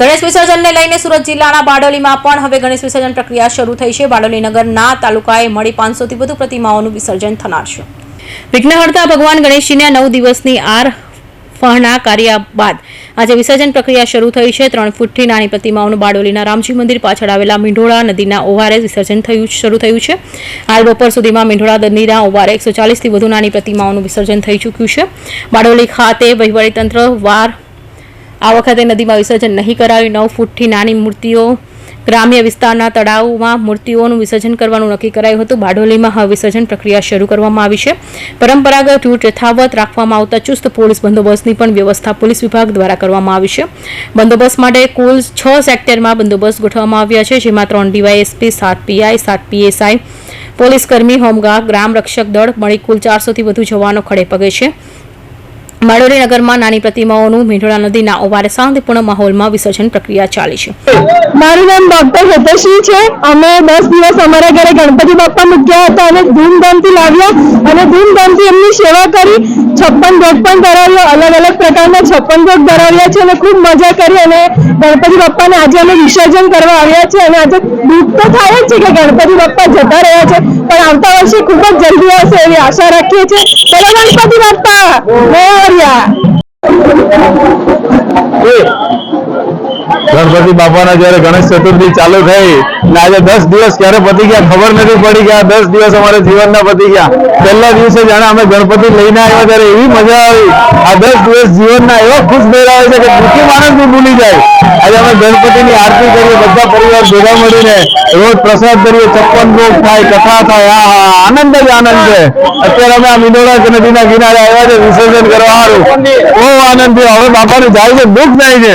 ગણેશ વિસર્જનને લઈને સુરત જિલ્લાના બારડોલીમાં પણ હવે ગણેશ વિસર્જન પ્રક્રિયા શરૂ થઈ છે. બારડોલી નગરના તાલુકાએ મળી પાંચસોથી વધુ પ્રતિમાઓનું વિસર્જન થનાર છે. વિઘ્નહર્તા ભગવાન ગણેશજીને નવ દિવસની આર ફહના કાર્યા બાદ આજે વિસર્જન પ્રક્રિયા શરૂ થઈ છે. ત્રણ ફૂટથી નાની પ્રતિમાઓનું બારડોલીના રામજી મંદિર પાછળ આવેલા મીંઢોળા નદીના ઓવારે વિસર્જન થયું શરૂ થયું છે. હાલ બપોર સુધીમાં મીંઢોળા નદીના ઓવારે એકસો ચાલીસથી વધુ નાની પ્રતિમાઓનું વિસર્જન થઈ ચૂક્યું છે. બારડોલી ખાતે વહીવટીતંત્ર વાર આ વખતે નદીમાં વિસર્જન નહીં કરાયું. નવ ફૂટથી નાની મૂર્તિઓ ગ્રામ્ય વિસ્તારના તળાવમાં મૂર્તિઓનું વિસર્જન કરવાનું નક્કી કરાયું હતું. બારડોલીમાં હવે વિસર્જન પ્રક્રિયા શરૂ કરવામાં આવી છે. પરંપરાગત રૂટ યથાવત રાખવામાં આવતા ચુસ્ત પોલીસ બંદોબસ્તની પણ વ્યવસ્થા પોલીસ વિભાગ દ્વારા કરવામાં આવી છે. બંદોબસ્ત માટે કુલ છ સેક્ટરમાં બંદોબસ્ત ગોઠવવામાં આવ્યા છે, જેમાં ત્રણ ડીવાયએસપી, સાત પીઆઈ, સાત પીએસઆઈ પોલીસ કર્મી હોમગાર્ડ ગ્રામ રક્ષક દળ, મળી કુલ ચારસોથી વધુ જવાનો ખડે પગે છે. બારડોલી નગરમાં નાની પ્રતિમાઓનું મીંઢોળા નદીના ઓવારે શાંતિપૂર્ણ માહોલમાં વિસર્જન પ્રક્રિયા ચાલી છે. મારું નામ ડોક્ટર હેતશ્રી છે. અમે દસ દિવસ અમારા ઘરે ગણપતિ બાપા મૂક્યા હતા અને ધૂમધામથી લાવ્યા અને ધૂમધામથી એમની સેવા કરી. છપ્પન ભોગ પણ ધરાવ્યો. અલગ અલગ પ્રકારના છપ્પન ભોગ ધરાવ્યા છે અને ખૂબ મજા કરી અને ગણપતિ બાપાને આજે અમે વિસર્જન કરવા આવ્યા છે અને આજે દુઃખ તો થાય જ છે કે ગણપતિ બાપા જતા રહ્યા છે. પણ આવતા વર્ષે ખૂબ જ જલ્દી આવશે એવી આશા રાખીએ છીએ. ચલો ગણપતિ બાપ્પા! મોરયા ગણપતિ બાપાના જયારે ગણેશ ચતુર્થી ચાલુ થઈ ને આજે દસ દિવસ ક્યારે પતી ગયા ખબર નથી પડી કે દસ દિવસ અમારા જીવનના પતી ગયા. પહેલા દિવસે જાણે અમે ગણપતિ લઈને આવ્યા ત્યારે એવી મજા આવી. આ દસ દિવસ જીવનના એવા ખુશ મેળાવે છે કે દુઃખી માણસ બી ભૂલી જાય. આજે અમે ગણપતિની આરતી કરીએ, બધા પરિવાર ભેગા મળીને રોજ પ્રસાદ કરીએ છપ્પન ભોગ થાય, કથા થાય, આ આનંદ જ આનંદ છે. અત્યારે અમે આ મિંડોળા નદીના કિનારે આવ્યા છે, વિસર્જન કરવા સારું બહુ આનંદ થયો. હવે બાપાને જાય છે, દુઃખ થાય છે.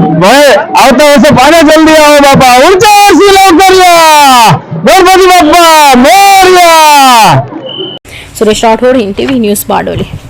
ભાઈ, આવતા વર્ષે પાછા જલ્દી આવો બાપા. ઊંચા વર્ષી લવકરિયા. ગણપતિ બાપા, Morya. Suresh Rathod TV news Bardoli.